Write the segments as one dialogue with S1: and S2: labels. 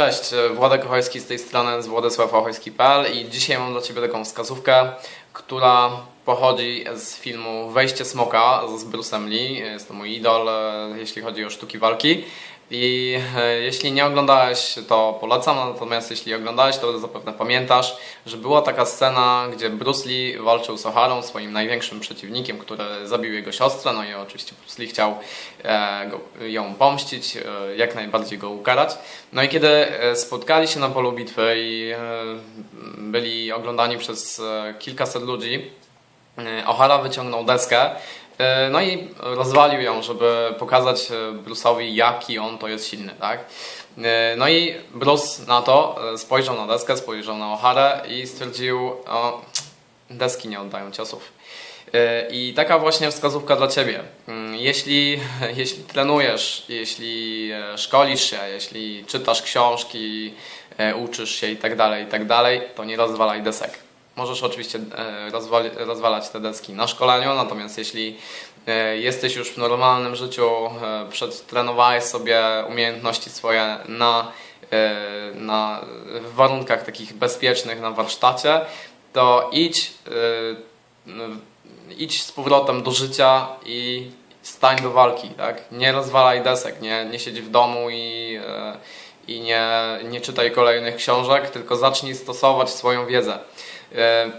S1: Cześć, e, Władek Ochojski z tej strony, z władysławochojski.pl i dzisiaj mam dla Ciebie taką wskazówkę, która pochodzi z filmu Wejście Smoka z Bruce'em Lee. Jest to mój idol, e, jeśli chodzi o sztuki walki. I e, jeśli nie oglądałeś, to polecam, natomiast jeśli oglądałeś, to zapewne pamiętasz, że była taka scena, gdzie Bruce Lee walczył z Oharą, swoim największym przeciwnikiem, który zabił jego siostrę, no i oczywiście Bruce Lee chciał e, ją pomścić, jak najbardziej go ukarać. No i kiedy spotkali się na polu bitwy i byli oglądani przez kilkaset ludzi, O'Hara wyciągnął deskę, e, no i rozwalił ją, żeby pokazać e, Bruce'owi, jaki on to jest silny, tak? No i Bruce na to spojrzał na deskę, spojrzał na O'Harę i stwierdził, o, deski nie oddają ciosów. I taka właśnie wskazówka dla Ciebie. Jeśli, jeśli trenujesz, jeśli e, szkolisz się, jeśli czytasz książki, e, uczysz się i tak dalej, i tak to nie rozwalaj desek. Możesz oczywiście e, rozwalać te deski na szkoleniu, natomiast jeśli e, jesteś już w normalnym życiu, e, przetrenowałeś sobie umiejętności swoje na, na warunkach takich bezpiecznych na warsztacie, to idź idź z powrotem do życia i stań do walki, tak? Nie rozwalaj desek, nie, nie siedź w domu i, i nie, nie czytaj kolejnych książek, tylko zacznij stosować swoją wiedzę. E,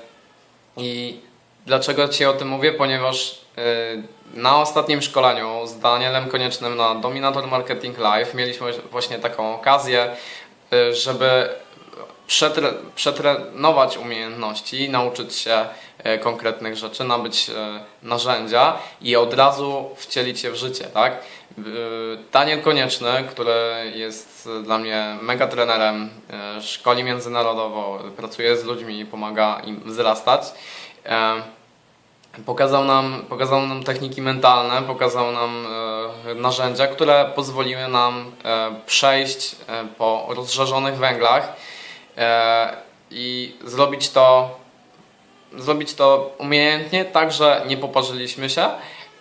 S1: I dlaczego Ci o tym mówię? Ponieważ e, na ostatnim szkoleniu z Danielem Koniecznym na Dominator Marketing Live mieliśmy właśnie taką okazję, e, żeby przetre, przetrenować umiejętności, nauczyć się e, konkretnych rzeczy, nabyć e, narzędzia i od razu wcielić je w życie, tak? E, Daniel Konieczny, który jest dla mnie mega trenerem, e, szkoli międzynarodowo, pracuje z ludźmi, pomaga im wzrastać. e, Pokazał nam, pokazał nam techniki mentalne, pokazał nam e, narzędzia, które pozwoliły nam e, przejść e, po rozżarzonych węglach e, i zrobić to, zrobić to umiejętnie, tak że nie poparzyliśmy się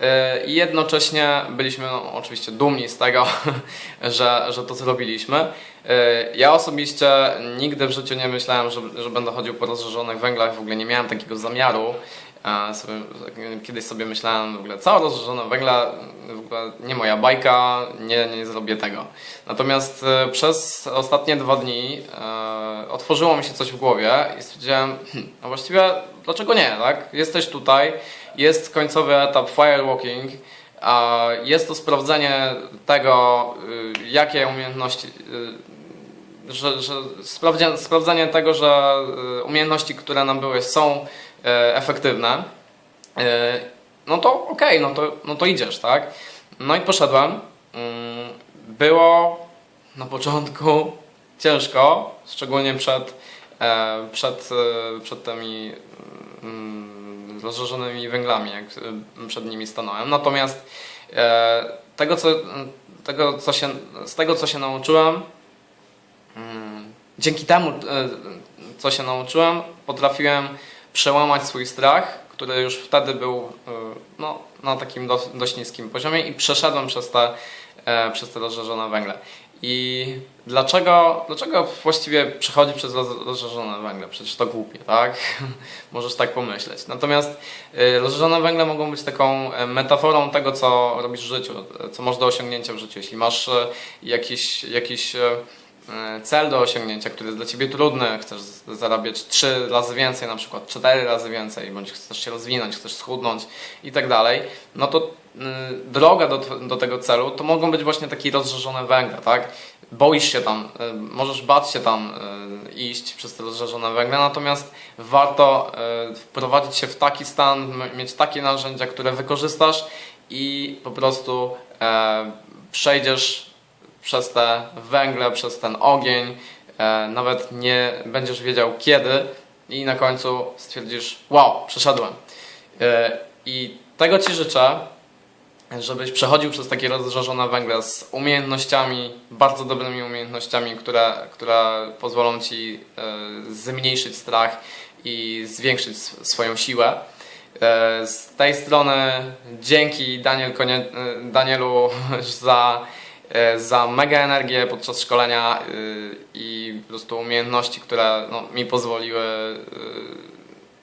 S1: e, i jednocześnie byliśmy no, oczywiście dumni z tego, że, że to zrobiliśmy. E, Ja osobiście nigdy w życiu nie myślałem, że, że będę chodził po rozżarzonych węglach, w ogóle nie miałem takiego zamiaru. Sobie, kiedyś sobie myślałem w ogóle, całe rozżarzone węgla, w ogóle nie moja bajka, nie, nie zrobię tego. Natomiast e, przez ostatnie dwa dni e, otworzyło mi się coś w głowie i stwierdziłem, hmm, no właściwie dlaczego nie, tak? Jesteś tutaj, jest końcowy etap firewalking, a jest to sprawdzenie tego, y, jakie umiejętności y, że, że sprawdzenie tego, że y, umiejętności, które nabyłeś są e, efektywne, e, no to okej, no, to, no to idziesz, tak? No i poszedłem. Mm, Było na początku ciężko, szczególnie przed, e, przed, e, przed tymi mm, rozżarzonymi węglami, jak przed nimi stanąłem. Natomiast e, tego, co, tego, co się, z tego, co się nauczyłem, Dzięki temu, e, co się nauczyłem, potrafiłem przełamać swój strach, który już wtedy był e, no, na takim dość niskim poziomie i przeszedłem przez te, e, przez te rozżarzone węgle. I dlaczego, dlaczego właściwie przechodzi przez roz- rozżarzone węgle? Przecież to głupie, tak? Możesz tak pomyśleć. Natomiast rozżarzone węgle mogą być taką metaforą tego, co robisz w życiu, co masz do osiągnięcia w życiu. Jeśli masz jakiś, jakiś cel do osiągnięcia, który jest dla Ciebie trudny, chcesz zarabiać trzy razy więcej, na przykład cztery razy więcej, bądź chcesz się rozwinąć, chcesz schudnąć i tak dalej, no to y, droga do, do tego celu to mogą być właśnie takie rozżarzone węgle, tak? Boisz się tam, y, możesz bać się tam y, iść przez te rozżarzone węgle, natomiast warto wprowadzić się w taki stan, mieć takie narzędzia, które wykorzystasz i po prostu e, przejdziesz przez te węgle, przez ten ogień, e, nawet nie będziesz wiedział kiedy i na końcu stwierdzisz, wow, przeszedłem. E, I tego Ci życzę, żebyś przechodził przez takie rozżarzone węgle z umiejętnościami, bardzo dobrymi umiejętnościami, które, które pozwolą Ci e, zmniejszyć strach i zwiększyć sw- swoją siłę. Z tej strony dzięki Daniel Konie, Danielu za za mega energię podczas szkolenia e, i po prostu umiejętności, które no, mi pozwoliły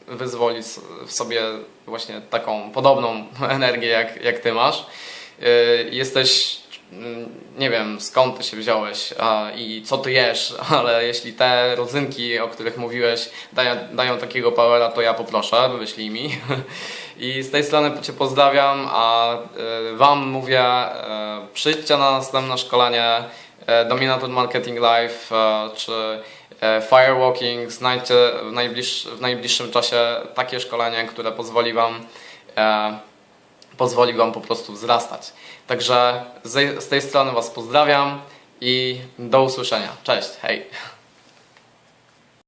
S1: e, wyzwolić w sobie właśnie taką podobną energię jak, jak ty masz. Jesteś, mm, nie wiem skąd ty się wziąłeś a, i co ty jesz, ale jeśli te rodzynki, o których mówiłeś, dają, dają takiego powera, to ja poproszę, wyślij mi. I z tej strony Cię pozdrawiam, a y, Wam mówię, y, przyjdźcie na następne szkolenie y, Dominator Marketing Live czy Firewalking, znajdźcie w, najbliższ, w najbliższym czasie takie szkolenie, które pozwoli Wam e, pozwoli Wam po prostu wzrastać. Także z tej strony Was pozdrawiam i do usłyszenia. Cześć, hej!